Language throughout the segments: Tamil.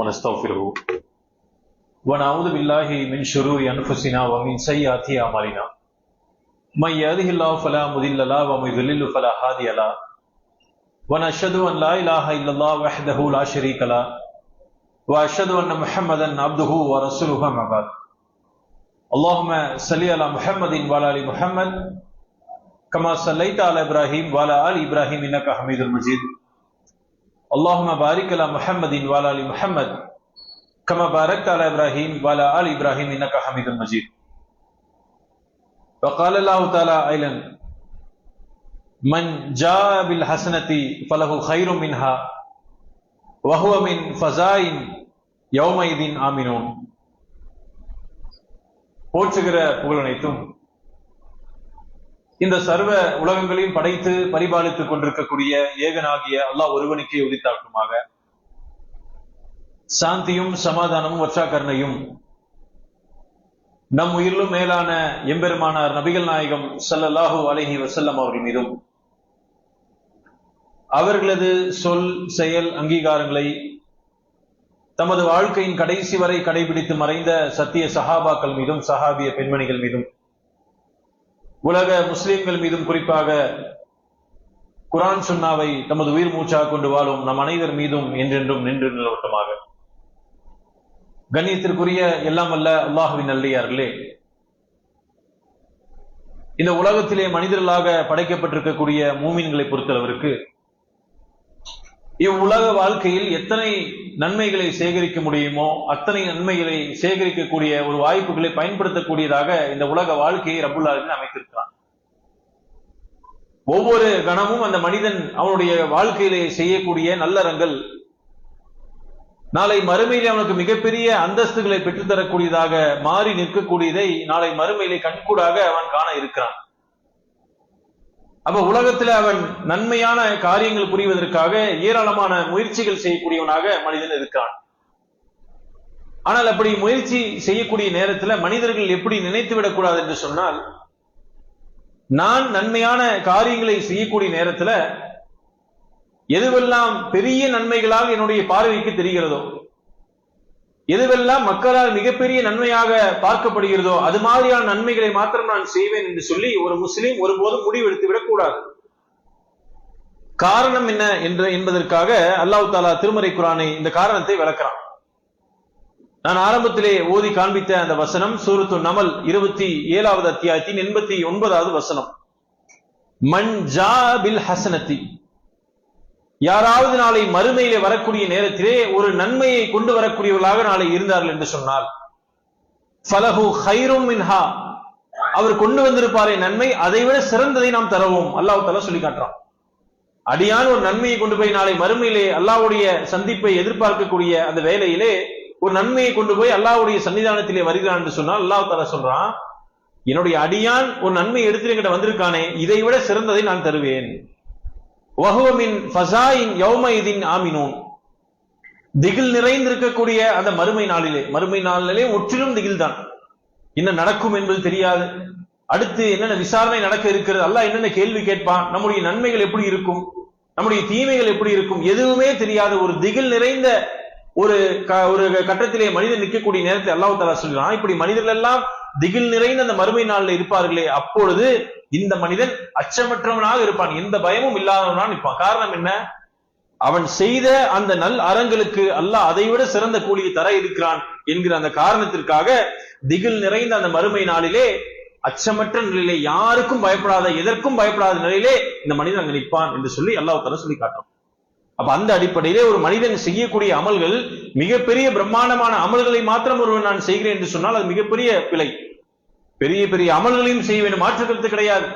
ونستغفره. ونعوذ بالله من شرور أنفسنا ومن سيئات أعمالنا. من يهده الله فلا مضل له ومن يضلل فلا هادي له. ونشهد أن لا إله إلا الله وحده لا شريك له. وأشهد أن محمدا عبده ورسوله أما بعد. اللهم صل على محمد وعلى آل محمد. كما صليت على إبراهيم وعلى آل إبراهيم إنك حميد مجيد. اللهم بارك على محمد وعلى ال محمد كما باركت على ابراهيم وعلى ال ابراهيم انك حميد مجيد وقال الله تعالى ايضا من جاء بالحسنه فله خير منها وهو من فزاء يومئذ آمنون போற்றுகிற புகழனைத்தும் இந்த சர்வ உலகங்களையும் படைத்து பரிபாலித்துக் கொண்டிருக்கக்கூடிய ஏகனாகிய அல்லாஹ் ஒருவனுக்கே உரித்தாக்குமாக சாந்தியும் சமாதானமும் வற்றாக்கருணையும் நம் உயிரிலும் மேலான எம்பெருமானார் நபிகள் நாயகம் சல்லல்லாஹு அலஹி வசல்லம் அவர்கள் மீதும் அவர்களது சொல் செயல் அங்கீகாரங்களை தமது வாழ்க்கையின் கடைசி வரை கடைபிடித்து மறைந்த சத்திய சஹாபாக்கள் மீதும் சஹாபிய பெண்மணிகள் மீதும் உலக முஸ்லிம்கள் மீதும் குறிப்பாக குரான் சுன்னாவை தமது உயிர் மூச்சாக கொண்டு வாழும் நம் அனைவர் மீதும் என்றென்றும் நின்று நிலவட்டமாக. கண்ணியத்திற்குரிய எல்லாம் அல்ல அல்லாஹுவின் நல்லியார்களே இந்த உலகத்திலே மனிதர்களாக படைக்கப்பட்டிருக்கக்கூடிய மூமின்களை பொறுத்தளவிற்கு இவ்வுலக வாழ்க்கையில் எத்தனை நன்மைகளை சேகரிக்க முடியுமோ அத்தனை நன்மைகளை சேகரிக்கக்கூடிய ஒரு வாய்ப்புகளை பயன்படுத்தக்கூடியதாக இந்த உலக வாழ்க்கையை ரபுல்லாவின் அமைத்திருக்கிறான். ஒவ்வொரு கணமும் அந்த மனிதன் அவனுடைய வாழ்க்கையிலே செய்யக்கூடிய நல்லறங்கள் நாளை மறுமையிலே அவனுக்கு மிகப்பெரிய அந்தஸ்துகளை பெற்றுத்தரக்கூடியதாக மாறி நிற்கக்கூடியதை நாளை மறுமையிலே கண்கூடாக அவன் காண இருக்கிறான். அப்ப உலகத்துல அவன் நன்மையான காரியங்கள் புரிவதற்காக ஏராளமான முயற்சிகள் செய்யக்கூடியவனாக மனிதன் இருக்கான். ஆனால் அப்படி முயற்சி செய்யக்கூடிய நேரத்துல மனிதர்கள் எப்படி நினைத்து விடக்கூடாது என்று சொன்னால் நான் நன்மையான காரியங்களை செய்யக்கூடிய நேரத்துல எதுவெல்லாம் பெரிய நன்மைகளாக என்னுடைய பார்வைக்கு தெரிகிறதோ எதுவெல்லாம் மக்களால் மிகப்பெரிய நன்மையாக பார்க்கப்படுகிறதோ அது மாதிரியான நன்மைகளை மாத்திரம் நான் செய்வேன் என்று சொல்லி ஒரு முஸ்லீம் ஒருபோதும் முடிவெடுத்து விடக்கூடாது. காரணம் என்ன என்று என்பதற்காக அல்லாஹு தாலா திருமறை குரானை இந்த காரணத்தை விளக்கிறான். நான் ஆரம்பத்திலே ஓதி காண்பித்த அந்த வசனம் சூரத்து நமல் இருபத்தி ஏழாவது அத்தியாயத்தின் எண்பத்தி ஒன்பதாவது வசனம். மன் ஜா பில் ஹசனத்தி யாராவது நாளை மறுமையிலே வரக்கூடிய நேரத்திலே ஒரு நன்மையை கொண்டு வரக்கூடியவர்களாக நாளை இருந்தார்கள் என்று சொன்னால் ஃபலஹு ஹைரும் மின்ஹா. அவர் கொண்டு வந்திருப்பாரே நன்மை அதை விட சிறந்ததை நாம் தரவும் அல்லாஹ் தலா சொல்லி காட்டுறான். அடியான் ஒரு நன்மையை கொண்டு போய் நாளை மறுமையிலே அல்லாவுடைய சந்திப்பை எதிர்பார்க்கக்கூடிய அந்த வேலையிலே ஒரு நன்மையை கொண்டு போய் அல்லாவுடைய சன்னிதானத்திலே வருகிறான் என்று சொன்னால் அல்லாஹ் தலா சொல்றான் என்னுடைய அடியான் ஒரு நன்மை எடுத்து என்கிட்ட வந்திருக்கானே இதை விட சிறந்ததை நான் தருவேன். வஹுவமின் ஃபசாயின் யௌமைதின் ஆமினூன். திகில் நிறைந்திருக்கக்கூடிய அந்த மறுமை நாளிலே மறுமை நாளிலே முற்றிலும் திகில் தான் என்ன நடக்கும் என்பது தெரியாது. அடுத்து என்னென்ன விசாரணை நடக்க இருக்கிறது? அல்லாஹ் என்னென்ன கேள்வி கேட்பான்? நம்முடைய நன்மைகள் எப்படி இருக்கும்? நம்முடைய தீமைகள் எப்படி இருக்கும்? எதுவுமே தெரியாத ஒரு திகில் நிறைந்த ஒரு ஒரு கட்டத்திலே மனிதன் நிற்கக்கூடிய நேரத்தை அல்லாஹ் தலா சொல்கிறான். இப்படி மனிதர்கள் எல்லாம் திகில் நிறைந்த அந்த மறுமை நாளில் இருப்பார்களே அப்பொழுது இந்த மனிதன் அச்சமற்றவனாக இருப்பான். எந்த பயமும் இல்லாதவனாக நிற்பான். காரணம் என்ன? அவன் செய்த அந்த நல் அறங்களுக்கு அல்லாஹ் அதைவிட சிறந்த கூலியை தர இருக்கிறான் என்கிற அந்த காரணத்திற்காக திகில் நிறைந்த அந்த மறுமை நாளிலே அச்சமற்ற நிலையிலே யாருக்கும் பயப்படாத எதற்கும் பயப்படாத நிலையிலே இந்த மனிதன் அங்கு நிற்பான் என்று சொல்லி அல்லாஹ் சொல்லி காட்டும் அப்ப அந்த அடிப்படையிலே ஒரு மனிதன் செய்யக்கூடிய அமல்கள் மிகப்பெரிய பிரம்மாண்டமான அமல்களை மாத்திரம் ஒருவன் நான் செய்கிறேன் என்று சொன்னால் அது மிகப்பெரிய பிழை. பெரிய பெரிய அமல்களையும் செய்ய வேண்டும். மாற்று கருத்து கிடையாது.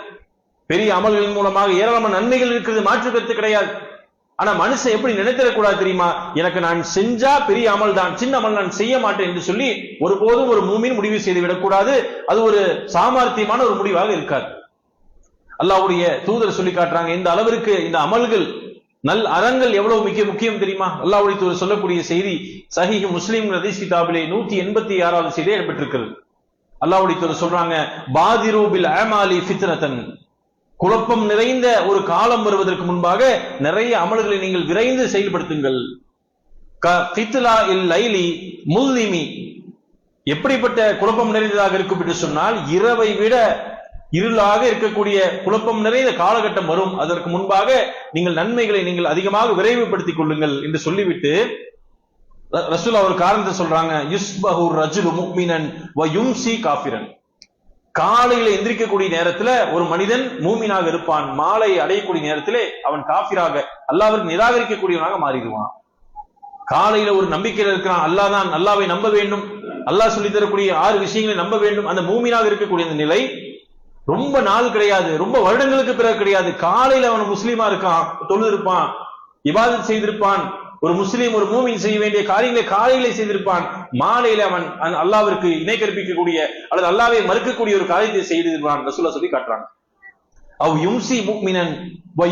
பெரிய அமல்களின் மூலமாக ஏராளமான நன்மைகள் இருக்கிறது. மாற்று கருத்து கிடையாது. ஆனா மனுஷன் எப்படி நினைத்திடக்கூடாது தெரியுமா? எனக்கு நான் செஞ்சா பெரிய அமல் தான் சின்ன அமல் நான் செய்ய மாட்டேன் என்று சொல்லி ஒருபோதும் ஒரு மூமின் முடிவு செய்து விடக்கூடாது அது ஒரு சாமர்த்தியமான ஒரு முடிவாக இருக்காது. அல்லாவுடைய தூதர் சொல்லி காட்டுறாங்க இந்த அளவிற்கு இந்த அமல்கள் நல் அறங்கள் எவ்வளவு மிக முக்கியம் தெரியுமா? அல்லாவுடைய தூதர் சொல்லக்கூடிய செய்தி சஹிஹ் முஸ்லீம் ரதீஸ் கிதாபிலே நூத்தி எண்பத்தி ஆறாவது செய்தி இடம்பெற்றிருக்கிறது. அல்லாவுடைய தூதர் சொல்றாங்க பாதிரூபில் அமாலி ஃபித்னதன் குழப்பம் நிறைந்த ஒரு காலம் வருவதற்கு முன்பாக நிறைய அமல்களை நீங்கள் விரைந்து செயல்படுத்துங்கள். க- கித்லா இல் லைலி முல்லிமி எப்படிப்பட்ட குழப்பம் நிறைந்ததாக இருக்கும் என்று சொன்னால் இரவை விட இருளாக இருக்கக்கூடிய குழப்பம் நிறைந்த காலகட்டம் வரும். அதற்கு முன்பாக நீங்கள் நன்மைகளை நீங்கள் அதிகமாக விரைவுபடுத்திக் கொள்ளுங்கள் என்று சொல்லிவிட்டு ரசூல் அவர் காரணத்தை சொல்றாங்க யுஸ்பஹு ரஜுலு முக்மினன் வ யும்சி காஃபிரன். காலையில எந்திரிக்கக்கூடிய நேரத்துல ஒரு மனிதன் மூமினாக இருப்பான் மாலை அடையக்கூடிய நேரத்திலே அவன் காஃபிராக அல்லாவிற்கு நிராகரிக்கக்கூடியவனாக மாறிடுவான். காலையில ஒரு நம்பிக்கையில இருக்கிறான் அல்லாஹ் தான் அல்லாவை நம்ப வேண்டும் அல்லாஹ் சொல்லி தரக்கூடிய ஆறு விஷயங்களை நம்ப வேண்டும் அந்த மூமினாக இருக்கக்கூடிய அந்த நிலை ரொம்ப நாள் கிடையாது ரொம்ப வருடங்களுக்கு பிறகு கிடையாது. காலையில அவன் முஸ்லீமா இருக்கான் தொழுது இருப்பான் இபாதத் செய்திருப்பான் ஒரு முஸ்லீம் ஒரு மூமின் செய்ய வேண்டிய காரியங்களை காலையிலே செய்திருப்பான். மாலையில அவன் அல்லாவிற்கு இணை கற்பிக்கக்கூடிய அல்லது அல்லாவை மறுக்கக்கூடிய ஒரு காரியத்தை செய்திருப்பான். ரசூலா சொல்லி காட்டுறாங்க. அவ் யும்சி முக்மினன்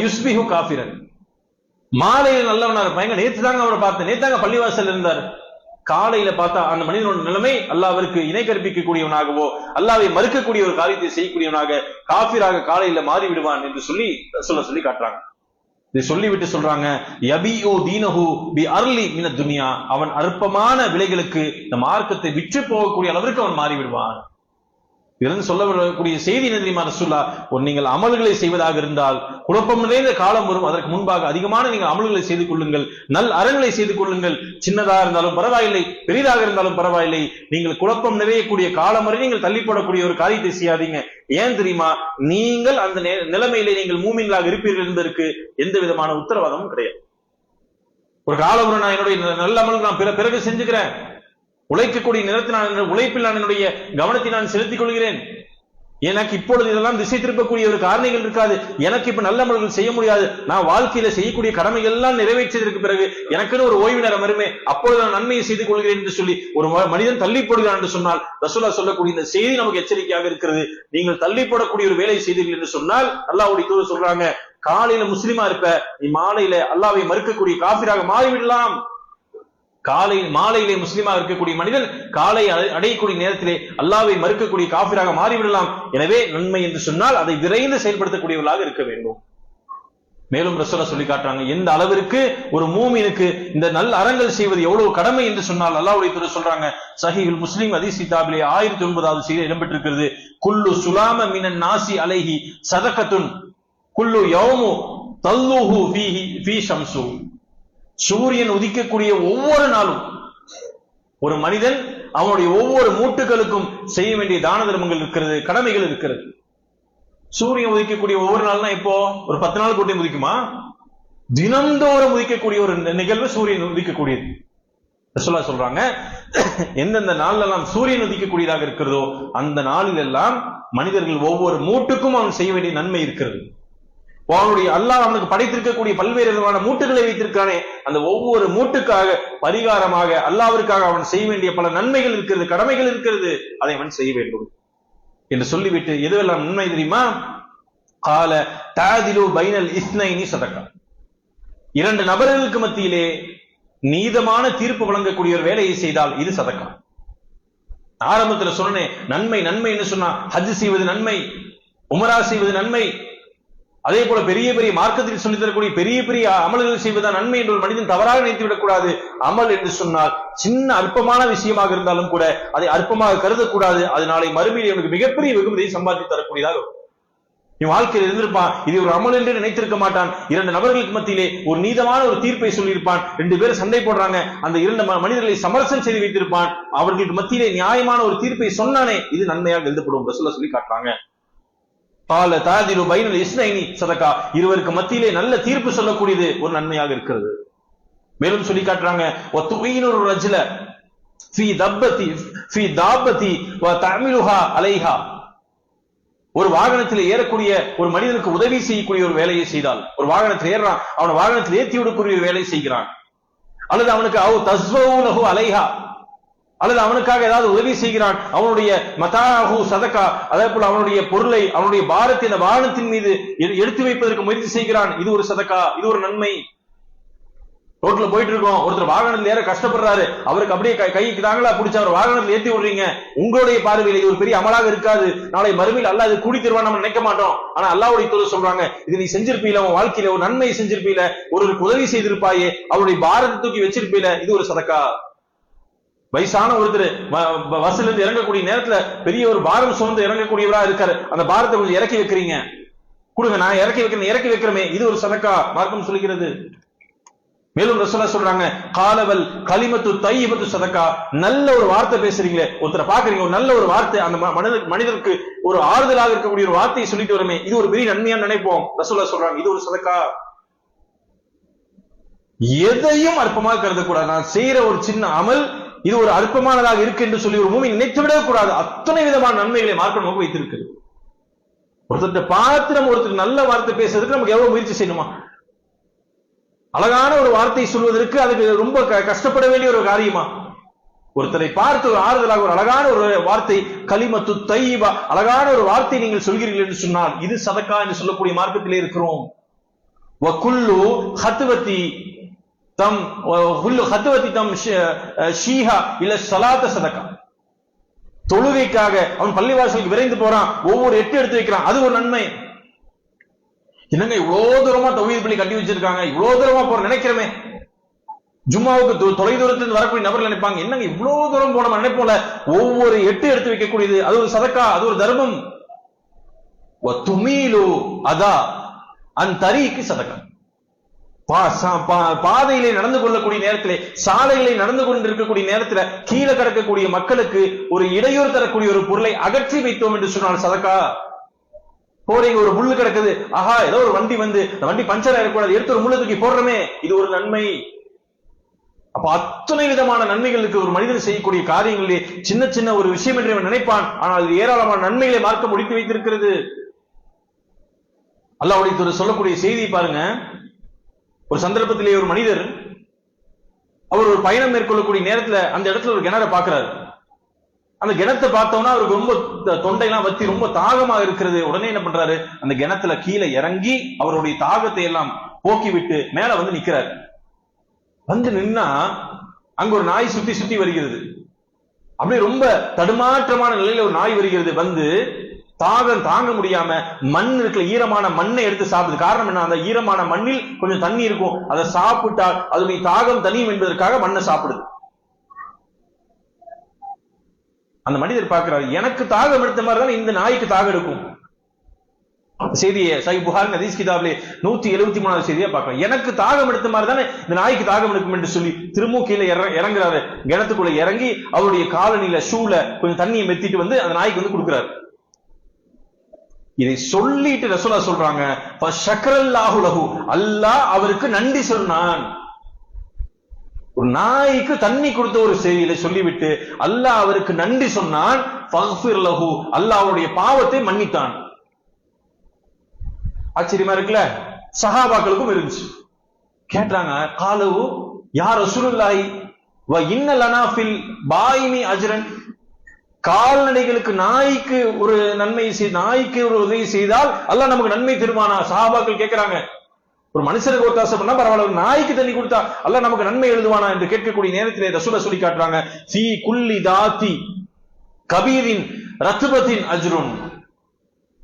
யுஸ்பிஹு காஃபிரன். மாலையில நல்லவனா இருப்பாங்க நேத்து தாங்க அவரை பார்த்தேன். நேத்துதாங்க பள்ளிவாசல் இருந்தார். காலையில பார்த்தா அந்த மனிதனோட நிலைமை அல்லாவிற்கு இணை கற்பிக்கக்கூடியவனாகவோ அல்லாவை மறுக்கக்கூடிய ஒரு காரியத்தை செய்யக்கூடியவனாக காபிராக காலையில மாறி விடுவான் என்று சொல்லி சொல்ல சொல்லி காட்டுறாங்க. இதை சொல்லிவிட்டு சொல்றாங்க யபியோ தீனஹு பி அர்லி மின துனியா. அவன் அற்பமான விலைகளுக்கு இந்த மார்க்கத்தை விற்று போகக்கூடிய அளவிற்கு அவன் மாறிவிடுவான். இதிலிருந்து சொல்ல வரக்கூடிய செய்தி என்ன தெரியுமா ஒரு நீங்கள் அமல்களை செய்வதாக இருந்தால் குழப்பம் நிறைந்த காலம் வரும். அதற்கு முன்பாக அதிகமான நீங்கள் அமல்களை செய்து கொள்ளுங்கள். நல் அறங்களை செய்து கொள்ளுங்கள். சின்னதாக இருந்தாலும் பரவாயில்லை பெரிதாக இருந்தாலும் பரவாயில்லை. நீங்கள் குழப்பம் நிறையக்கூடிய காலம் வரை நீங்கள் தள்ளிப்படக்கூடிய ஒரு காரியத்தை செய்யாதீங்க. ஏன் தெரியுமா? நீங்கள் அந்த நிலைமையில நீங்கள் மூமின்களாக இருப்பீர்கள் என்பதற்கு எந்த விதமான உத்தரவாதமும் கிடையாது. ஒரு காலம் நான் என்னுடைய நல்ல அமல் நான் பிற- பிறகு செஞ்சுக்கிறேன். உழைக்கக்கூடிய நிலத்தில் நான் உழைப்பில் நான் என்னுடைய கவனத்தை நான் செலுத்திக் கொள்கிறேன். எனக்கு இப்பொழுது இதெல்லாம் திசை திருப்பக்கூடிய ஒரு காரணிகள் இருக்காது. எனக்கு இப்ப நல்ல அமல்கள் செய்ய முடியாது. நான் வாழ்க்கையில செய்யக்கூடிய கடமைகள் எல்லாம் நிறைவேற்றியதற்கு பிறகு எனக்குன்னு ஒரு ஓய்வு நேரம் வருமே அப்பொழுது நான் நன்மையை செய்து கொள்கிறேன் என்று சொல்லி ஒரு ம- மனிதன் தள்ளி போடுகிறான் என்று சொன்னால் ரசூலா சொல்லக்கூடிய இந்த செய்தி நமக்கு எச்சரிக்கையாக இருக்கிறது. நீங்கள் தள்ளி போடக்கூடிய ஒரு வேலை செய்தீர்கள் என்று சொன்னால் அல்லாவுடைய தூதர் சொல்றாங்க காலையில முஸ்லிமா இருப்ப நீ மாலையில அல்லாவை மறுக்கக்கூடிய காபிராக மாறிவிடலாம். காலை மாலையிலே முஸ்லீமாக இருக்கக்கூடிய மனிதன் காலை அடை- அடையக்கூடிய நேரத்திலே அல்லாவை மறுக்கக்கூடிய காபிராக மாறிவிடலாம். எனவே நன்மை என்று சொன்னால் அதை விரைந்து செயல்படுத்தக்கூடியவர்களாக இருக்க வேண்டும். மேலும் ரசோலா சொல்லி காட்டுறாங்க எந்த அளவிற்கு ஒரு மூமினுக்கு இந்த நல் அறங்கள் செய்வது எவ்வளவு கடமை என்று சொன்னால் அல்லாவுடைய துறை சொல்றாங்க சஹீஹுல் முஸ்லீம் அதி கிதாபிலே ஆயிரத்தி ஒன்பதாவது செய்தி இடம்பெற்றிருக்கிறது. குல்லு சுலாம மினன் நாசி அலைஹி சதகத்துன் குல்லு யௌமு தல்லுஹு ஃபீஹி ஃபீ ஷம்சு. சூரியன் உதிக்கக்கூடிய ஒவ்வொரு நாளும் ஒரு மனிதன் அவனுடைய ஒவ்வொரு மூட்டுகளுக்கும் செய்ய வேண்டிய தான தர்மங்கள் இருக்கிறது கடமைகள் இருக்கிறது. சூரியன் உதிக்கக்கூடிய ஒவ்வொரு நாள்னா இப்போ ஒரு பத்து நாள் கூட்டி உதிக்குமா? தினந்தோறும் உதிக்கக்கூடிய ஒரு நிகழ்வு சூரியன் உதிக்கக்கூடியது. ரசூலுல்லாஹ் சொல்றாங்க எந்தெந்த நாள்ல எல்லாம் சூரியன் உதிக்கக்கூடியதாக இருக்கிறதோ அந்த நாளில் எல்லாம் மனிதர்கள் ஒவ்வொரு மூட்டுக்கும் அவன் செய்ய வேண்டிய நன்மை இருக்கிறது. அவனுடைய அல்லாஹ் அவனுக்கு படைத்திருக்கக்கூடிய பல்வேறு விதமான மூட்டுகளை வைத்திருக்கானே அந்த ஒவ்வொரு மூட்டுக்காக பரிகாரமாக அல்லாவிற்காக அவன் செய்ய வேண்டிய பல நன்மைகள் இருக்கிறது கடமைகள் இருக்கிறது அதை அவன் செய்ய வேண்டும். என்று சொல்லிவிட்டு எதுவெல்லாம் நன்மை தெரியுமா? கால தாதிலு பைனல் இஸ்னைனி சதக்கா. இரண்டு நபர்களுக்கு மத்தியிலே நீதமான தீர்ப்பு வழங்கக்கூடிய ஒரு வேலையை செய்தால் இது சதக்கா. ஆரம்பத்துல சொன்னேன் நன்மை நன்மைன்னு சொன்னா ஹஜ் செய்வது நன்மை உமரா செய்வது நன்மை அதே போல பெரிய பெரிய மார்க்கத்தில் சொல்லி தரக்கூடிய பெரிய பெரிய அமல்கள் செய்வதுதான் நன்மை என்று ஒரு மனிதன் தவறாக நினைத்து விடக்கூடாது அமல் என்று சொன்னால் சின்ன அற்பமான விஷயமாக இருந்தாலும் கூட அதை அற்பமாக கருதக்கூடாது. அது நாளை மறுமையில் அவனுக்கு மிகப்பெரிய வெகுமதியை சம்பாதித்து தரக்கூடியதாக இருக்கும். நீ வாழ்க்கையில் இருந்திருப்பான். இது ஒரு அமல் என்று நினைத்திருக்க மாட்டான். இரண்டு நபர்களுக்கு மத்தியிலே ஒரு நீதமான ஒரு தீர்ப்பை சொல்லியிருப்பான். ரெண்டு பேரும் சண்டை போடுறாங்க. அந்த இரண்டு ம- மனிதர்களை சமரசம் செய்து வைத்திருப்பான். அவர்களுக்கு மத்தியிலே நியாயமான ஒரு தீர்ப்பை சொன்னானே. இது நன்மையாக எழுதப்படும். ரசூலா சொல்லி காட்டுறாங்க. பால தாதிரு பைனல் இஸ்னைனி சதகா இருவருக்கு மத்தியிலே நல்ல தீர்ப்பு சொல்லக்கூடியது ஒரு நன்மையாக இருக்கிறது. மேலும் சொல்லி காட்டுறாங்க. ஒத்துவீனொரு ரஜ்ல ஃபி தப்பதி ஃபி தாபதி வ தமிழுஹா அலைஹா. ஒரு வாகனத்தில் ஏறக்கூடிய ஒரு மனிதனுக்கு உதவி செய்யக்கூடிய ஒரு வேலையை செய்தால் ஒரு வாகனத்தில் ஏறுறான் அவன வாகனத்தில் ஏற்றி விடக்கூடிய ஒரு வேலையை செய்கிறான். அல்லது அவனுக்கு அவ் தஸ்வூலஹு அலைஹா. அல்லது அவனுக்காக ஏதாவது உதவி செய்கிறான் அவனுடைய மதாஹு சதக்கா அதே போல அவனுடைய பொருளை அவனுடைய பாரத்தை அந்த வாகனத்தின் மீது எடுத்து வைப்பதற்கு முயற்சி செய்கிறான். இது ஒரு சதக்கா இது ஒரு நன்மை. ரோட்ல போயிட்டு இருக்கோம் ஒருத்தர் வாகனத்துல ஏற கஷ்டப்படுறாரு. அவருக்கு அப்படியே கை கைக்கு தாங்களா பிடிச்ச அவர் வாகனத்தில் ஏத்தி விடுறீங்க. உங்களுடைய பார்வையில் இது ஒரு பெரிய அமலாக இருக்காது. நாளை மறுமையில் அல்லாஹ் அது கூடி தருவான் நம்ம நினைக்க மாட்டோம். ஆனா அல்லாவுடைய தூதர் சொல்றாங்க இது நீ செஞ்சிருப்பீல உன் வாழ்க்கையில ஒரு நன்மை செஞ்சிருப்பீல ஒருவருக்கு உதவி செய்திருப்பாயே அவருடைய பாரத்தை தூக்கி வச்சிருப்பீல. இது ஒரு சதக்கா வயசான ஒருத்தர் பஸ்ல இருந்து இறங்கக்கூடிய நேரத்துல பெரிய ஒரு பாரம் சுமந்து இறங்கக்கூடியவரா இருக்காரு. அந்த பாரத்தை கொஞ்சம் இறக்கி வைக்கிறீங்க. கொடுங்க நான் இறக்கி வைக்கிறேன் இறக்கி வைக்கிறமே. இது ஒரு சதக்கா மார்க்கம் சொல்கிறது மேலும் ரசோலா சொல்றாங்க காலவல் களிமத்து தையபத்து சதக்கா. நல்ல ஒரு வார்த்தை பேசுறீங்களே. ஒருத்தரை பாக்குறீங்க ஒரு நல்ல ஒரு வார்த்தை அந்த மனித மனிதருக்கு ஒரு ஆறுதலாக இருக்கக்கூடிய ஒரு வார்த்தையை சொல்லிட்டு வரமே இது ஒரு பெரிய நன்மையா நினைப்போம். ரசோலா சொல்றாங்க இது ஒரு சதக்கா. எதையும் அற்பமாக கருதக்கூடாது. நான் செய்யற ஒரு சின்ன அமல் இது ஒரு அற்பமானதாக இருக்கு என்று சொல்லி ஒரு மூமி நினைத்துவிடவே கூடாது. அத்தனை விதமான நன்மைகளை மார்க்க நமக்கு வைத்திருக்கிறது. ஒருத்தர் பார்த்து நம்ம ஒருத்தர் நல்ல வார்த்தை பேசுறதுக்கு நமக்கு எவ்வளவு முயற்சி செய்யணுமா? அழகான ஒரு வார்த்தை சொல்வதற்கு அதுக்கு ரொம்ப க- கஷ்டப்பட வேண்டிய ஒரு காரியமா? ஒருத்தரை பார்த்து ஒரு ஆறுதலாக ஒரு அழகான ஒரு வார்த்தை களிமத்து தையீபா அழகான ஒரு வார்த்தை நீங்கள் சொல்கிறீர்கள் என்று சொன்னால் இது சதக்கா என்று சொல்லக்கூடிய மார்க்கத்திலே இருக்கிறோம். வக்குல்லு ஹத்துவத்தி தம் ஹுல்லு ஹத்துவத்தி தம் ஷ- ஷீஹா இல்ல சலாத்த சதக்கா தொழுகைக்காக அவன் பள்ளிவாசலுக்கு விரைந்து போறான் ஒவ்வொரு எட்டு எடுத்து வைக்கிறான் அது ஒரு நன்மை. என்னங்க இவ்வளவு தூரமா தொகுதி பள்ளி கட்டி வச்சிருக்காங்க இவ்வளவு தூரமா போற நினைக்கிறமே. ஜும்மாவுக்கு தொ- தொலை தூரத்தில் வரக்கூடிய நபர்கள் நினைப்பாங்க என்னங்க இவ்வளவு தூரம் போன நினைப்போல ஒவ்வொரு எட்டு எடுத்து வைக்கக்கூடியது அது ஒரு சதக்கா அது ஒரு தர்மம். துமீலு அதா அந்த தரிக்கு சதக்கா பாதையிலே நடந்து கொள்ளக்கூடிய நேரத்திலே சாலைகளை நடந்து கொண்டிருக்கக்கூடிய நேரத்துல கீழே கிடக்கக்கூடிய மக்களுக்கு ஒரு இடையூறு தரக்கூடிய ஒரு பொருளை அகற்றி வைத்தோம் என்று சொன்னால் சதக்கா? போறீங்க ஒரு முள்ளு கிடக்குது. ஆஹா ஏதோ ஒரு வண்டி வந்து அந்த வண்டி பஞ்சர் ஆயிடக்கூடாது எடுத்து ஒரு முள்ளு தூக்கி போடுறமே இது ஒரு நன்மை. அப்ப அத்தனை விதமான நன்மைகளுக்கு ஒரு மனிதன் செய்யக்கூடிய காரியங்களிலே சின்ன சின்ன ஒரு விஷயம் என்று அவன் நினைப்பான். ஆனால் இது ஏராளமான நன்மைகளை மார்க்க முடித்து வைத்திருக்கிறது. அல்லாவுடைய சொல்லக்கூடிய செய்தியை பாருங்க. ஒரு சந்தர்ப்பத்திலே ஒரு மனிதர் அவர் ஒரு பயணம் மேற்கொள்ளக்கூடிய நேரத்துல அந்த இடத்துல ஒரு கிணற பாக்குறாரு அந்த கிணத்தை பார்த்தோம்னா அவருக்கு ரொம்ப தொண்டையெல்லாம் வத்தி ரொம்ப தாகமா இருக்கிறது. உடனே என்ன பண்றாரு? அந்த கிணத்துல கீழே இறங்கி அவருடைய தாகத்தை எல்லாம் போக்கி விட்டு மேல வந்து நிக்கிறாரு. வந்து நின்னா அங்க ஒரு நாய் சுத்தி சுத்தி வருகிறது. அப்படியே ரொம்ப தடுமாற்றமான நிலையில ஒரு நாய் வருகிறது. வந்து தாகம் தாங்க முடியாம மண் இருக்கிற ஈரமான மண்ணை எடுத்து சாப்பிடுது. காரணம் என்ன? அந்த ஈரமான மண்ணில் கொஞ்சம் தண்ணி இருக்கும். அதை சாப்பிட்டால் அதனுடைய தாகம் தனியும் என்பதற்காக மண்ணை சாப்பிடுது. அந்த மனிதர் பார்க்கிறார் எனக்கு தாகம் எடுத்த மாதிரி தான் இந்த நாய்க்கு தாகம் எடுக்கும். செய்தியை சை புகார் நதீஸ் கிதாபிலே நூத்தி எழுபத்தி மூணாவது செய்தியை பார்க்கலாம். எனக்கு தாகம் எடுத்த மாதிரி தானே இந்த நாய்க்கு தாகம் எடுக்கும் என்று சொல்லி திருமூக்கியில கீழே இற- இறங்குறாரு. கிணத்துக்குள்ள இறங்கி அவருடைய காலனில ஷூல கொஞ்சம் தண்ணியை மெத்திட்டு வந்து அந்த நாய்க்கு வந்து கொடுக்குறாரு. இதை சொல்லிட்டு ரசூலா சொல்றாங்க அல்லாஹ் அவருக்கு நன்றி சொன்னான். ஒரு நாய்க்கு தண்ணி கொடுத்த ஒரு செய்தியை சொல்லிவிட்டு அல்லாஹ் அவருக்கு நன்றி சொன்னான் "ஃபக்ஃபிர் லஹு." அல்லாஹ் பாவத்தை மன்னித்தான். ஆச்சரியமா இருக்குல்ல? சஹாபாக்களுக்கும் இருந்துச்சு. கேட்டாங்க காலவு யார் ரசூலுல்லாஹி வ இன்ன ஃபில் பாயினி அஜ்ரன்? கால்நடைகளுக்கு நாய்க்கு ஒரு நன்மை நாய்க்கு ஒரு உதவி செய்தால் அல்ல நமக்கு நன்மை தருவானா? சஹாபாக்கள் கேட்கிறாங்க. ஒரு மனுஷனுக்கு ஒத்தாசை பண்ணா பரவாயில்ல ஒரு நாய்க்கு தண்ணி கொடுத்தா அல்ல நமக்கு நன்மை எழுதுவானா என்று கேட்கக்கூடிய நேரத்திலே ரசூல சொல்லி காட்டுறாங்க. சி குல்லி தாத்தி கபீரின் ரத்துபத்தின் அஜ்ருன்.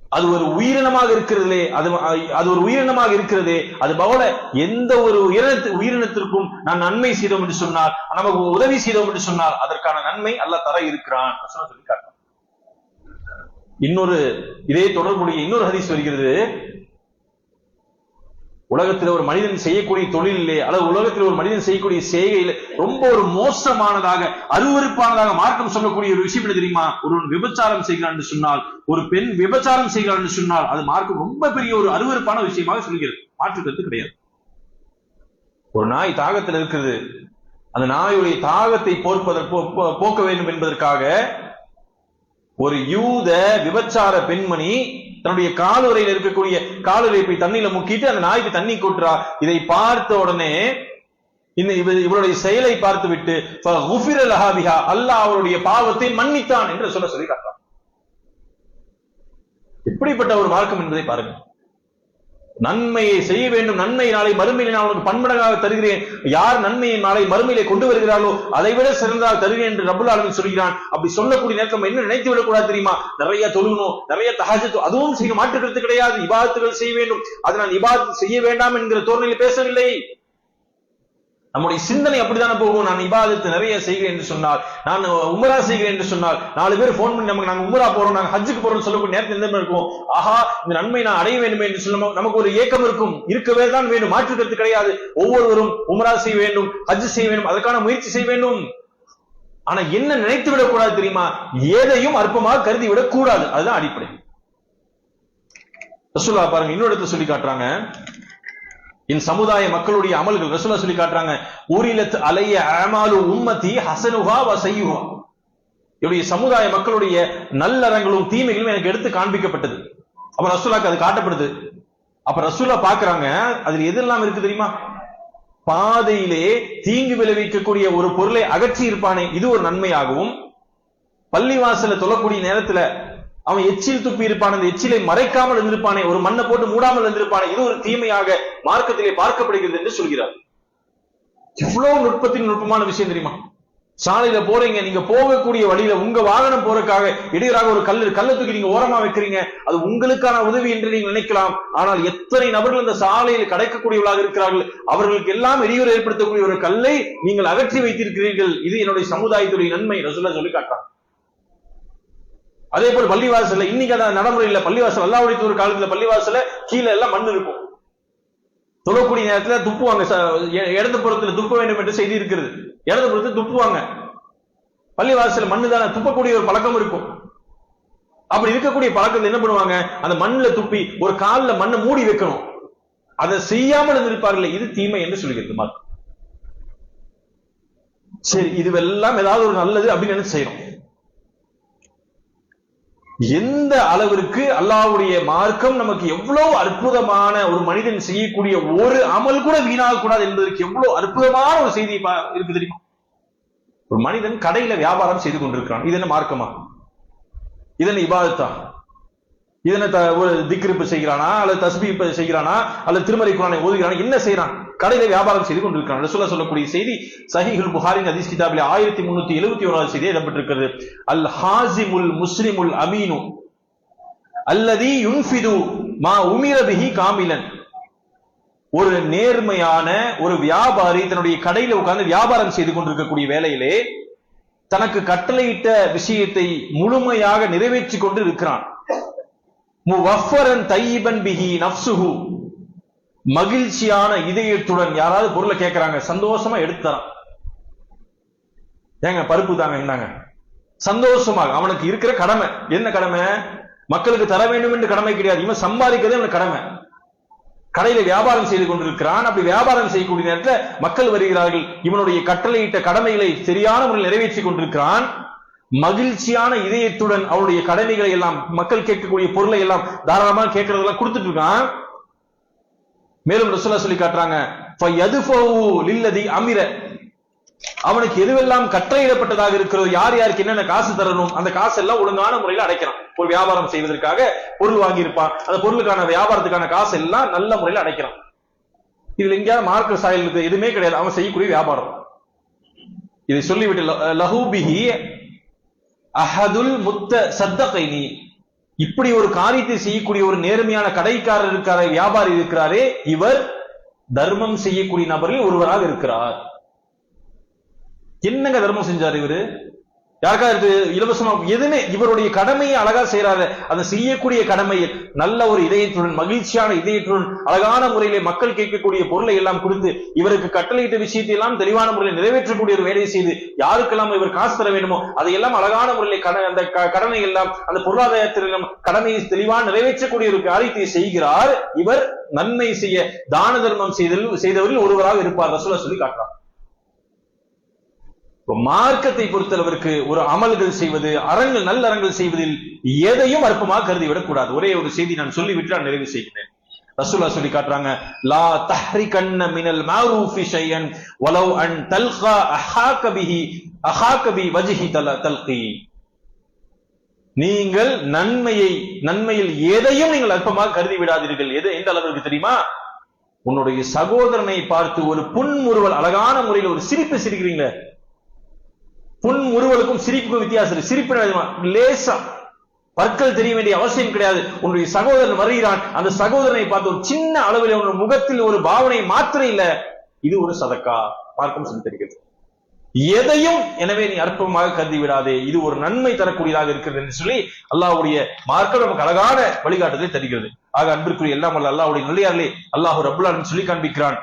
அது ஒரு உயிரினமாக இருக்கிறதுலே அது அது ஒரு உயிரினமாக இருக்கிறதே அது போல எந்த ஒரு உயிரினத்து உயிரினத்திற்கும் நான் நன்மை செய்தோம் என்று சொன்னால் நமக்கு உதவி செய்தோம் என்று சொன்னால் அதற்கான நன்மை அல்ல தர இருக்கிறான் சொல்லி காட்டுறான். இன்னொரு இதே தொடர்புடைய இன்னொரு ஹதீஸ் வருகிறது உலகத்தில் ஒரு மனிதன் செய்யக்கூடிய தொழிலிலே அல்லது உலகத்தில் ஒரு மனிதன் செய்யக்கூடிய செய்கையில ரொம்ப ஒரு மோசமானதாக அருவறுப்பானதாக மார்க்கம் சொல்லக்கூடிய ஒரு விஷயம் என்ன தெரியுமா? ஒருவன் விபச்சாரம் செய்கிறான் என்று சொன்னால் ஒரு பெண் விபச்சாரம் செய்கிறான் என்று சொன்னால் அது மார்க்கம் ரொம்ப பெரிய ஒரு அருவருப்பான விஷயமாக சொல்கிறது. மாற்றுக்கிறது கிடையாது. ஒரு நாய் தாகத்தில் இருக்குது. அந்த நாயுடைய தாகத்தை போர்ப்பதற்கு போக்க வேண்டும் என்பதற்காக ஒரு யூத விபச்சார பெண்மணி தன்னுடைய காலுறையில் இருக்கக்கூடிய காலுறை போய் தண்ணியில முக்கிட்டு அந்த நாய்க்கு தண்ணி கொட்டுறா. இதை பார்த்த உடனே இந்த இவருடைய செயலை பார்த்து விட்டு அல்லாஹ் அவருடைய பாவத்தை மன்னித்தான் என்று சொல்ல சொல்லி காட்டான் எப்படிப்பட்ட ஒரு மார்க்கம் என்பதை பாருங்க நன்மையை செய்ய வேண்டும். நன்மை நாளை மறுமையிலே நான் உனக்கு பன்மடங்காக தருகிறேன். யார் நன்மையை நாளை மறுமையிலே கொண்டு வருகிறாரோ அதை விட சிறந்ததாக தருகிறேன் என்று ரபுல் ஆலமின் சொல்கிறான். அப்படி சொல்லக்கூடிய நேரத்தில் நம்ம என்ன நினைத்து விடக்கூடாது தெரியுமா? நிறைய தொழுகணும் நிறைய தகாஜத்து அதுவும் செய்ய மாற்றுக்கிறது கிடையாது. இபாதத்துகள் செய்ய வேண்டும். அதை நான் இபாதத்து செய்ய வேண்டாம் என்கிற தோரணையில் பேசவில்லை. நம்முடைய சிந்தனை அப்படித்தானே போகும்? நான் இபாதத்து நிறைய செய்கிறேன் என்று சொன்னால் நான் உமரா செய்கிறேன் என்று சொன்னால் நாலு பேர் போன் பண்ணி நமக்கு நாங்க உமரா போறோம் நாங்க ஹஜ்ஜுக்கு போறோம் சொல்லக்கூடிய நேரத்தில் எந்த மாதிரி இருக்கும்? ஆஹா இந்த நன்மை நான் அடைய வேண்டும் என்று சொல்ல நமக்கு ஒரு ஏக்கம் இருக்கும். இருக்கவே தான் வேண்டும். மாற்று கருத்து கிடையாது. ஒவ்வொருவரும் உமரா செய்ய வேண்டும் ஹஜ் செய்ய வேண்டும் அதற்கான முயற்சி செய்ய வேண்டும். ஆனா என்ன நினைத்து விடக்கூடாது தெரியுமா? எதையும் அற்பமாக கருதி விடக்கூடாது அதுதான் அடிப்படை. ரசூலா பாருங்க இன்னொரு இடத்துல சொல்லி காட்டுறாங்க. என் சமுதாய மக்களுடைய அமல்கள் ரசூலா சொல்லி காட்டுறாங்க. ஊரிலத் அலைய அமாலு உம்மதி ஹசனுஹா வ என்னுடைய சமுதாய மக்களுடைய நல்லறங்களும் தீமைகளும் எனக்கு எடுத்து காண்பிக்கப்பட்டது. அப்ப ரசூலாக்கு அது காட்டப்படுது. அப்ப ரசூலா பாக்குறாங்க அதுல எதெல்லாம் இருக்கு தெரியுமா? பாதையிலே தீங்கு விளைவிக்கக்கூடிய ஒரு பொருளை அகற்றி இருப்பானே இது ஒரு நன்மையாகவும் பள்ளிவாசல தொழக்கூடிய நேரத்துல அவன் எச்சில் துப்பி இருப்பான். அந்த எச்சிலை மறைக்காமல் இருந்திருப்பானே. ஒரு மண்ணை போட்டு மூடாமல் இருந்திருப்பானே. இது ஒரு தீமையாக மார்க்கத்திலே பார்க்கப்படுகிறது என்று சொல்கிறார். எவ்வளவு நுட்பத்தின் நுட்பமான விஷயம் தெரியுமா? சாலையில போறீங்க நீங்க போகக்கூடிய வழியில உங்க வாகனம் போறதுக்காக இடையராக ஒரு கல்லு கல்லை தூக்கி நீங்க ஓரமா வைக்கிறீங்க. அது உங்களுக்கான உதவி என்று நீங்க நினைக்கலாம். ஆனால் எத்தனை நபர்கள் இந்த சாலையில் கிடைக்கக்கூடியவர்களாக இருக்கிறார்கள்? அவர்களுக்கு எல்லாம் இடையூறு ஏற்படுத்தக்கூடிய ஒரு கல்லை நீங்கள் அகற்றி வைத்திருக்கிறீர்கள். இது என்னுடைய சமுதாயத்துடைய நன்மை ரசூல்லா சொல்லி காட்டுறாங்க அதே போல பள்ளிவாசல்ல இன்னைக்கு அந்த நடைமுறை இல்ல பள்ளிவாசல் அல்லாவுடைய ஒரு காலத்துல பள்ளிவாசல கீழே எல்லாம் மண் இருக்கும். தொழக்கூடிய நேரத்துல துப்புவாங்க. இடது புறத்துல துப்ப வேண்டும் என்று செய்தி இருக்கிறது. இடது புறத்துல துப்புவாங்க. பள்ளிவாசல மண்ணு தானே துப்பக்கூடிய ஒரு பழக்கம் இருக்கும். அப்படி இருக்கக்கூடிய பழக்கத்தை என்ன பண்ணுவாங்க? அந்த மண்ணுல துப்பி ஒரு காலில் மண்ணை மூடி வைக்கணும். அதை செய்யாமல் இருந்திருப்பார்கள் இது தீமை என்று சொல்கிறது மார்க் சரி இதுவெல்லாம் ஏதாவது ஒரு நல்லது அப்படின்னு நினைச்சு எந்த அளவிற்கு அல்லாவுடைய மார்க்கம் நமக்கு எவ்வளவு அற்புதமான ஒரு மனிதன் செய்யக்கூடிய ஒரு அமல் கூட வீணாக கூடாது என்பதற்கு எவ்வளவு அற்புதமான ஒரு செய்தி இருக்கு தெரியுமா? ஒரு மனிதன் கடையில வியாபாரம் செய்து கொண்டிருக்கிறான். இது என்ன மார்க்கமா? இதனை இபாதத்தான் இதனை ஒரு திக்ரிப்பு செய்கிறானா அல்லது தஸ்பி செய்கிறானா அல்லது திருமறை குரானை ஓதுகிறானா என்ன செய்யறான்? கடையில வியாபாரம் செய்து கொண்டிருக்கிறான். ரசூலா சொல்லக்கூடிய செய்தி சஹிஹுல் புகாரின் ஹதீஸ் கிதாபில் ஆயிரத்தி முன்னூத்தி எழுபத்தி ஓராவது செய்தி இடம்பெற்றிருக்கிறது. அல் ஹாசிமுல் முஸ்லிமுல் அமீனு அல்லதி யுன்ஃபிது மா உமிரபிஹி காமிலன். ஒரு நேர்மையான ஒரு வியாபாரி தன்னுடைய கடையில உட்கார்ந்து வியாபாரம் செய்து கொண்டிருக்கக்கூடிய வேலையிலே தனக்கு கட்டளையிட்ட விஷயத்தை முழுமையாக நிறைவேற்றி கொண்டு இருக்கிறான். முவஃபரன் தையிபன் பிஹி நப்சுஹு மகிழ்ச்சியான இதயத்துடன் யாராவது பொருளை கேட்கிறாங்க சந்தோஷமா எடுத்துறான் ஏங்க பருப்பு தாங்க என்னங்க சந்தோஷமாக அவனுக்கு இருக்கிற கடமை. என்ன கடமை? மக்களுக்கு தர வேண்டும் என்று கடமை கிடையாது. இவன் சம்பாதிக்கிறது அவனுக்கு கடமை. கடையில வியாபாரம் செய்து கொண்டிருக்கிறான். அப்படி வியாபாரம் செய்யக்கூடிய நேரத்தில் மக்கள் வருகிறார்கள். இவனுடைய கட்டளையிட்ட கடமைகளை சரியான முறையில் நிறைவேற்றி கொண்டிருக்கிறான். மகிழ்ச்சியான இதயத்துடன் அவருடைய கடமைகளை எல்லாம் மக்கள் கேட்கக்கூடிய பொருளை எல்லாம் தாராளமாக கேட்கறதெல்லாம் கொடுத்துட்டு இருக்கான் மேலும் ரசூலா சொல்லி காட்டுறாங்க அமிர. அவனுக்கு எதுவெல்லாம் கட்டளையிடப்பட்டதாக இருக்கிறதோ யார் யாருக்கு என்னென்ன காசு தரணும் அந்த காசு எல்லாம் ஒழுங்கான முறையில் அடைக்கிறான். ஒரு வியாபாரம் செய்வதற்காக பொருள் வாங்கியிருப்பான். அந்த பொருளுக்கான வியாபாரத்துக்கான காசு எல்லாம் நல்ல முறையில் அடைக்கிறான். இதுல எங்கேயாவது மார்க்க சாயல் எதுவுமே கிடையாது. அவன் செய்யக்கூடிய வியாபாரம். இதை சொல்லிவிட்டு லஹூபிஹி அஹதுல் முத்த சத்தகைனி. இப்படி ஒரு காரியத்தை செய்யக்கூடிய ஒரு நேர்மையான கடைக்காரர் இருக்கிறாரே வியாபாரி இருக்கிறாரே இவர் தர்மம் செய்யக்கூடிய நபரில் ஒருவராக இருக்கிறார். என்னங்க தர்மம் செஞ்சார் இவரு? யாருக்கா இது இலவசமா எதுவுமே. இவருடைய கடமையை அழகா செய்யறாரு அந்த செய்யக்கூடிய கடமையில் நல்ல ஒரு இதயத்துடன் மகிழ்ச்சியான இதயத்துடன் அழகான முறையிலே மக்கள் கேட்கக்கூடிய பொருளை எல்லாம் கொடுத்து இவருக்கு கட்டளையிட்ட விஷயத்தை எல்லாம் தெளிவான முறையில் நிறைவேற்றக்கூடிய ஒரு வேலையை செய்து யாருக்கெல்லாம் இவர் காசு தர வேண்டுமோ அதையெல்லாம் அழகான முறையில் அந்த கடனை எல்லாம் அந்த பொருளாதாரத்திலும் கடமையை தெளிவான நிறைவேற்றக்கூடிய ஒரு காரியத்தை செய்கிறார். இவர் நன்மை செய்ய தான தர்மம் செய்தல் செய்தவரில் ஒருவராக இருப்பார். ரசூலா சொல்லி காட்டுறார் மார்க்கத்தை பொறுத்தளவிற்கு ஒரு அமல்கள் செய்வது அறங்கள் நல்ல அறங்கள் செய்வதில் எதையும் அற்பமாக கருதிவிடக் கூடாது. ஒரே ஒரு செய்தி நான் சொல்லிவிட்டு நான் நிறைவு செய்கிறேன். ரசூலா சொல்லி காட்டுறாங்க லா தஹ்ரி கண்ண மினல் மாரூஃபி ஷையன் வலவ் அன் தல்கா அஹா பிஹி அஹா கபி வஜ்ஹி தல தல்கி. நீங்கள் நன்மையை நன்மையில் எதையும் நீங்கள் அற்பமாக கருதி விடாதீர்கள் எது எந்த அளவிற்கு தெரியுமா? உன்னுடைய சகோதரனை பார்த்து ஒரு புன்முறுவல் அழகான முறையில் ஒரு சிரிப்பு சிரிக்கிறீங்களே புன் புன்முறுவலுக்கும் சிரிப்புக்கும் வித்தியாசம் சிரிப்பு லேசா. பற்கள் தெரிய வேண்டிய அவசியம் கிடையாது. உன்னுடைய சகோதரன் வருகிறான். அந்த சகோதரனை பார்த்து ஒரு சின்ன அளவில் உன்னுடைய முகத்தில் ஒரு பாவனை மாத்திரம் இல்ல. இது ஒரு சதக்கா. மார்க்கம் சொல்லி தெரிகிறது. எதையும் எனவே நீ அற்பமாக கருதி விடாதே. இது ஒரு நன்மை தரக்கூடியதாக இருக்கிறது என்று சொல்லி அல்லாஹ்வுடைய மார்க்கம் நமக்கு அழகான வழிகாட்டுதலை தருகிறது. ஆக அன்பிற்குரிய எல்லாம் அல்ல அல்லாஹ்வுடைய நல்லியார்களே அல்லாஹ் ரபுல்லாலும் சொல்லி காண்பிக்கிறான்.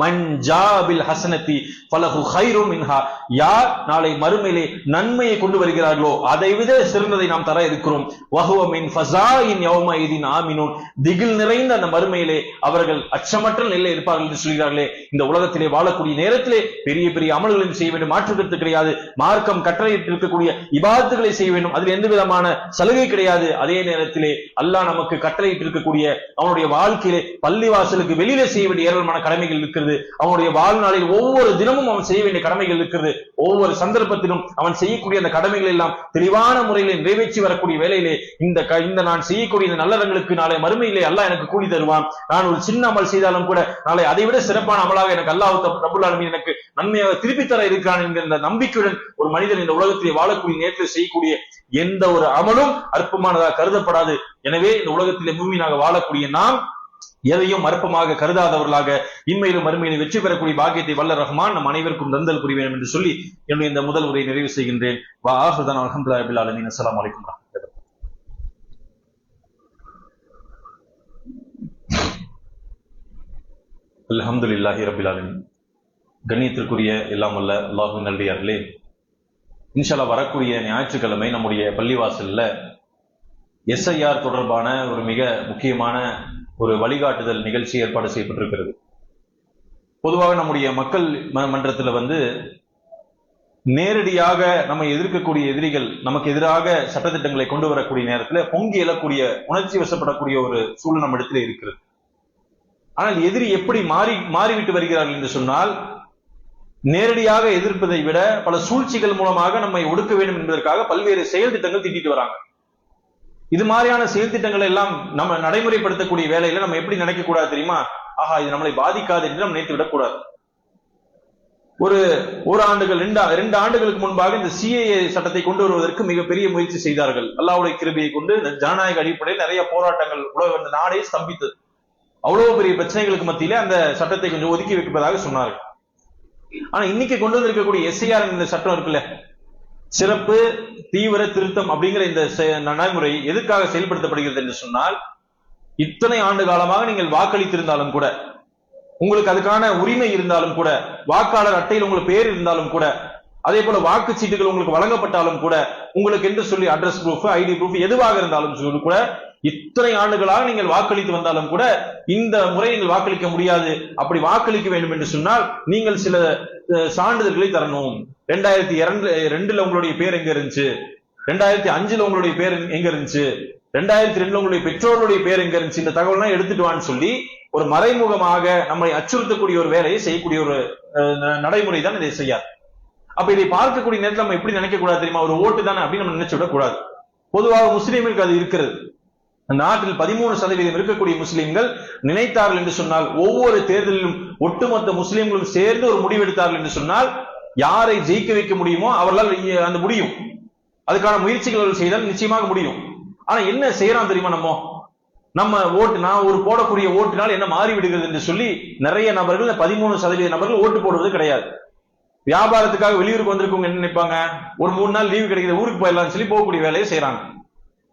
மஞ்சாபில் ஹசனத்தி பலகு ஹைரும் மின்ஹா. யார் நாளை மறுமையிலே நன்மையை கொண்டு வருகிறார்களோ அதை விட சிறந்ததை நாம் தர இருக்கிறோம். வஹுவ மின் ஃபஸாயின் யௌமைதின் திகில் நிறைந்த அந்த மறுமையிலே அவர்கள் அச்சமற்ற நிலையில் இருப்பார்கள் என்று சொல்கிறார்களே. இந்த உலகத்திலே வாழக்கூடிய நேரத்திலே பெரிய பெரிய அமல்களையும் செய்ய வேண்டும். மாற்றுக்கருத்து கிடையாது. மார்க்கம் கட்டளையிட்டு இருக்கக்கூடிய இபாதத்துகளை செய்ய வேண்டும். அதில் எந்த விதமான சலுகை கிடையாது. அதே நேரத்திலே அல்லாஹ் நமக்கு கட்டளையிட்டு இருக்கக்கூடிய அவனுடைய வாழ்க்கையிலே பள்ளிவாசலுக்கு வெளியிலே செய்ய வேண்டிய ஏராளமான கடமைகள் இருக்கிறது. அவனுடைய வாழ்நாளில் ஒவ்வொரு தினமும் அவன் செய்ய வேண்டிய கடமைகள் இருக்கிறது. ஒவ்வொரு சந்தர்ப்பத்திலும் அவன் செய்யக்கூடிய அந்த கடமைகள் எல்லாம் தெளிவான முறையில் நிறைவேற்றி வரக்கூடிய வேலையிலே இந்த இந்த நான் செய்யக்கூடிய இந்த நல்லறங்களுக்கு நாளை மறுமையிலே அல்லாஹ் எனக்கு கூலி தருவான். நான் ஒரு சின்ன அமல் செய்தாலும் கூட நாளை அதை விட சிறப்பான அமலாக எனக்கு அல்லாஹ் ரபுல் ஆலமி எனக்கு நன்மையாக திருப்பி தர இருக்கிறான் என்கிற இந்த நம்பிக்கையுடன் ஒரு மனிதன் இந்த உலகத்திலே வாழக்கூடிய நேரத்தில் செய்யக்கூடிய எந்த ஒரு அமலும் அற்பமானதாக கருதப்படாது. எனவே இந்த உலகத்திலே மூமினாக வாழக்கூடிய நாம் எதையும் மறுப்பமாக கருதாதவர்களாக இன்மையிலும் மறுமையிலும் வெற்றி பெறக்கூடிய பாக்கியத்தை வல்ல ரஹ்மான் நம் அனைவருக்கும் தந்தல் புரிய வேண்டும் என்று சொல்லி என்னுடைய இந்த முதல் உரையை நிறைவு செய்கின்றேன். வா ஆஹ்ரதான் அலமதுல்லா அபில் அலமின் அஸ்லாம் வலைக்கம் வரஹ்மத்துல்லாஹி ரபில் அலமின் கண்ணியத்திற்குரிய எல்லாம் அல்ல அல்லாஹு நல்லே இன்ஷாலா வரக்கூடிய ஞாயிற்றுக்கிழமை நம்முடைய பள்ளிவாசல்ல எஸ்ஐஆர் தொடர்பான ஒரு மிக முக்கியமான ஒரு வழிகாட்டுதல் நிகழ்ச்சி ஏற்பாடு செய்யப்பட்டிருக்கிறது. பொதுவாக நம்முடைய மக்கள் மன்றத்தில் மன்றத்துல வந்து நேரடியாக நம்ம எதிர்க்கக்கூடிய எதிரிகள் நமக்கு எதிராக சட்டத்திட்டங்களை கொண்டு வரக்கூடிய நேரத்தில் பொங்கி எழக்கூடிய உணர்ச்சி வசப்படக்கூடிய ஒரு சூழல் நம்ம இடத்துல இருக்கிறது. ஆனால் எதிரி எப்படி மாறி மாறிவிட்டு வருகிறார்கள் என்று சொன்னால் நேரடியாக எதிர்ப்பதை விட பல சூழ்ச்சிகள் மூலமாக நம்மை ஒடுக்க வேண்டும் என்பதற்காக பல்வேறு செயல் திட்டங்கள் திட்டிட்டு வராங்க. இது மாதிரியான செயல்திட்டங்களை எல்லாம் நம்ம நடைமுறைப்படுத்தக்கூடிய வேலையில நம்ம எப்படி நினைக்க கூடாது தெரியுமா? ஆஹா இது நம்மளை பாதிக்காது என்று நம்ம நினைத்து விடக்கூடாது. ஒரு ஒரு ஆண்டுகள் ரெண்டு ரெண்டு ஆண்டுகளுக்கு முன்பாக இந்த சிஏஏ சட்டத்தை கொண்டு வருவதற்கு மிகப்பெரிய முயற்சி செய்தார்கள். அல்லாவுடைய கிருபையை கொண்டு இந்த ஜனநாயக அடிப்படையில் நிறைய போராட்டங்கள் உலக இந்த நாடே ஸ்தம்பித்தது. அவ்வளவு பெரிய பிரச்சனைகளுக்கு மத்தியிலே அந்த சட்டத்தை கொஞ்சம் ஒதுக்கி வைப்பதாக சொன்னார்கள். ஆனா இன்னைக்கு கொண்டு வந்திருக்கக்கூடிய எஸ்ஐஆர் இந்த சட்டம் இருக்குல்ல சிறப்பு தீவிர திருத்தம் அப்படிங்கிற இந்த செ- நடைமுறை எதுக்காக செயல்படுத்தப்படுகிறது என்று சொன்னால் இத்தனை ஆண்டு காலமாக நீங்கள் வாக்களித்திருந்தாலும் கூட உங்களுக்கு அதுக்கான உரிமை இருந்தாலும் கூட வாக்காளர் அட்டையில் உங்களுக்கு பேர் இருந்தாலும் கூட அதே போல வாக்குச்சீட்டுகள் உங்களுக்கு வழங்கப்பட்டாலும் கூட உங்களுக்கு என்று சொல்லி அட்ரஸ் ப்ரூஃப் ஐடி ப்ரூஃப் எதுவாக இருந்தாலும் சொல்லி கூட இத்தனை ஆண்டுகளாக நீங்கள் வாக்களித்து வந்தாலும் கூட இந்த முறை நீங்கள் வாக்களிக்க முடியாது. அப்படி வாக்களிக்க வேண்டும் என்று சொன்னால் நீங்கள் சில சான்றிதழ்களை தரணும். ரெண்டாயிரத்தி இரண்டு ரெண்டுல உங்களுடைய பேர் எங்க இருந்துச்சு? ரெண்டாயிரத்தி அஞ்சுல உங்களுடைய பேர் எங்க இருந்துச்சு? ரெண்டாயிரத்தி ரெண்டுல உங்களுடைய பெற்றோர்களுடைய பேர் எங்க இருந்துச்சு? இந்த தகவல்லாம் எடுத்துட்டு வான்னு சொல்லி ஒரு மறைமுகமாக நம்மை அச்சுறுத்தக்கூடிய ஒரு வேலையை செய்யக்கூடிய ஒரு நடைமுறை தான் இதை செய்யாது. அப்ப இதை பார்க்கக்கூடிய நேரத்தில் நம்ம எப்படி நினைக்க கூடாது தெரியுமா? ஒரு ஓட்டு தானே அப்படின்னு நம்ம நினைச்சு விடக்கூடாது பொதுவாக முஸ்லீம்களுக்கு அது இருக்கிறது. நாட்டில் பதிமூணு சதவீதம் இருக்கக்கூடிய முஸ்லிம்கள் நினைத்தார்கள் என்று சொன்னால் ஒவ்வொரு தேர்தலிலும் ஒட்டுமொத்த முஸ்லிம்களும் சேர்ந்து ஒரு முடிவெடுத்தார்கள் என்று சொன்னால் யாரை ஜெயிக்க வைக்க முடியுமோ அவர்களால் அந்த முடியும். அதுக்கான முயற்சிகள் அவர்கள் செய்தால் நிச்சயமாக முடியும். ஆனா என்ன செய்யறான் தெரியுமா நம்ம? நம்ம ஓட்டு நான் ஒரு போடக்கூடிய ஓட்டுனால் என்ன மாறி விடுகிறது என்று சொல்லி நிறைய நபர்கள் பதிமூணு சதவீத நபர்கள் ஓட்டு போடுவது கிடையாது. வியாபாரத்துக்காக வெளியூருக்கு வந்திருக்கவங்க என்ன நினைப்பாங்க? ஒரு மூணு நாள் லீவு கிடைக்குது ஊருக்கு போயிடலாம்னு சொல்லி போகக்கூடிய வேலையை செய்யறாங்க.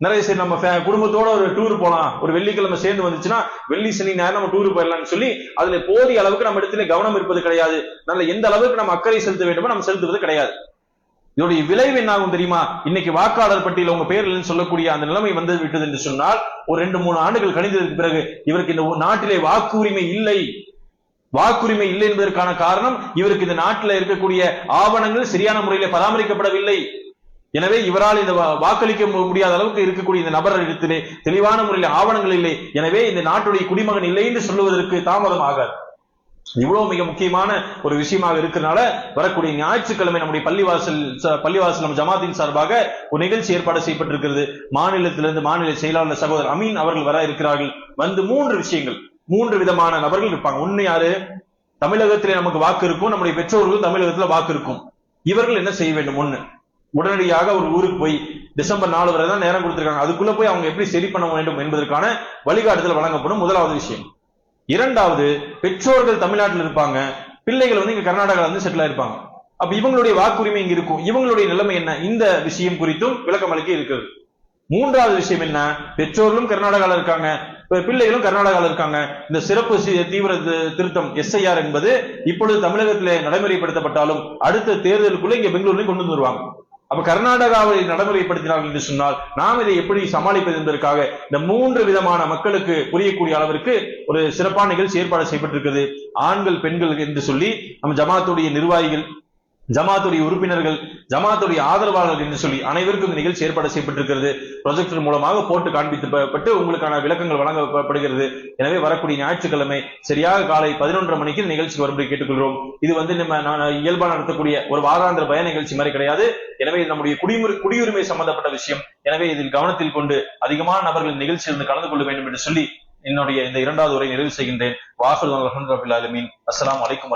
நிறைய சரி நம்ம குடும்பத்தோட ஒரு டூர் போலாம். ஒரு வெள்ளிக்கிழமை சேர்ந்து வந்துச்சுன்னா வெள்ளி சனி ஞாயிறு நம்ம டூர் போயிடலாம்னு சொல்லி அதுல போதிய அளவுக்கு நம்ம இடத்துல கவனம் இருப்பது கிடையாது. நல்ல எந்த அளவுக்கு நம்ம அக்கறை செலுத்த வேண்டுமோ நம்ம செலுத்துவது கிடையாது. இதோடைய விளைவு என்ன ஆகும் தெரியுமா? இன்னைக்கு வாக்காளர் பட்டியல் உங்க பேர் இல்லைன்னு சொல்லக்கூடிய அந்த நிலைமை வந்து விட்டது என்று சொன்னால் ஒரு ரெண்டு மூணு ஆண்டுகள் கணிந்ததற்கு பிறகு இவருக்கு இந்த நாட்டிலே வாக்குரிமை இல்லை. வாக்குரிமை இல்லை என்பதற்கான காரணம் இவருக்கு இந்த நாட்டில் இருக்கக்கூடிய ஆவணங்கள் சரியான முறையில் பராமரிக்கப்படவில்லை. எனவே இவரால் இந்த வாக்களிக்க மு- முடியாத அளவுக்கு இருக்கக்கூடிய இந்த நபர் இடத்திலே தெளிவான முறையில் ஆவணங்கள் இல்லை. எனவே இந்த நாட்டுடைய குடிமகன் இல்லை என்று சொல்லுவதற்கு தாமதம் ஆகாது. இவ்வளவு மிக முக்கியமான ஒரு விஷயமாக இருக்கிறனால வரக்கூடிய ஞாயிற்றுக்கிழமை நம்முடைய பள்ளிவாசல் பள்ளிவாசல் நம்ம ஜமாத்தின் சார்பாக ஒரு நிகழ்ச்சி ஏற்பாடு செய்யப்பட்டிருக்கிறது. மாநிலத்திலிருந்து மாநில செயலாளர் சகோதரர் அமீன் அவர்கள் வர இருக்கிறார்கள். வந்து மூன்று விஷயங்கள். மூன்று விதமான நபர்கள் இருப்பாங்க. ஒண்ணு யாரு? தமிழகத்திலே நமக்கு வாக்கு இருக்கும். நம்முடைய பெற்றோர்களும் தமிழகத்துல வாக்கு இருக்கும். இவர்கள் என்ன செய்ய வேண்டும்? ஒண்ணு உடனடியாக ஒரு ஊருக்கு போய் டிசம்பர் நாலு வரை தான் நேரம் கொடுத்திருக்காங்க. அதுக்குள்ள போய் அவங்க எப்படி சரி பண்ண வேண்டும் என்பதற்கான வழிகாட்டுதல் வழங்கப்படும் முதலாவது விஷயம். இரண்டாவது பெற்றோர்கள் தமிழ்நாட்டில் இருப்பாங்க. பிள்ளைகள் வந்து இங்க கர்நாடகால வந்து செட்டில் ஆயிருப்பாங்க. அப்ப இவங்களுடைய வாக்குரிமை இங்க இருக்கும். இவங்களுடைய நிலைமை என்ன? இந்த விஷயம் குறித்தும் விளக்கம் அளிக்க இருக்கிறது. மூன்றாவது விஷயம் என்ன? பெற்றோர்களும் கர்நாடகாவில் இருக்காங்க. பிள்ளைகளும் கர்நாடகால இருக்காங்க. இந்த சிறப்பு தீவிர திருத்தம் எஸ்ஐஆர் என்பது இப்பொழுது தமிழகத்திலே நடைமுறைப்படுத்தப்பட்டாலும் அடுத்த தேர்தலுக்குள்ள இங்க பெங்களூர்லயும் கொண்டு வந்துருவாங்க அப்ப கர்நாடகாவை நடைமுறைப்படுத்தினார்கள் என்று சொன்னால் நாம் இதை எப்படி சமாளிப்பது என்பதற்காக இந்த மூன்று விதமான மக்களுக்கு புரியக்கூடிய அளவிற்கு ஒரு சிறப்பான நிகழ்ச்சி ஏற்பாடு செய்யப்பட்டிருக்கிறது. ஆண்கள் பெண்கள் என்று சொல்லி நம்ம ஜமாத்துடைய நிர்வாகிகள் ஜமாத்துடைய உறுப்பினர்கள் ஜமாத்துடைய ஆதரவாளர்கள் என்று சொல்லி அனைவருக்கும் இந்த நிகழ்ச்சி ஏற்பாடு செய்யப்பட்டிருக்கிறது. ப்ரொஜெக்டர் மூலமாக போட்டு காண்பிக்கப்பட்டு உங்களுக்கான விளக்கங்கள் வழங்கப்படுகிறது எனவே வரக்கூடிய ஞாயிற்றுக்கிழமை சரியாக காலை பதினொன்றரை மணிக்கு நிகழ்ச்சி நிகழ்ச்சிக்கு வரும்படி கேட்டுக்கொள்கிறோம். இது வந்து நம்ம இயல்பாக நடத்தக்கூடிய ஒரு வாராந்திர பய நிகழ்ச்சி மாதிரி கிடையாது. எனவே இது நம்முடைய குடியுரி குடியுரிமை சம்பந்தப்பட்ட விஷயம். எனவே இதில் கவனத்தில் கொண்டு அதிகமான நபர்கள் நிகழ்ச்சியில் இருந்து கலந்து கொள்ள வேண்டும் என்று சொல்லி என்னுடைய இந்த இரண்டாவது உரை நிறைவு செய்கின்றேன். வாசல் அலமது அஸ்ஸலாமு அலைக்கும்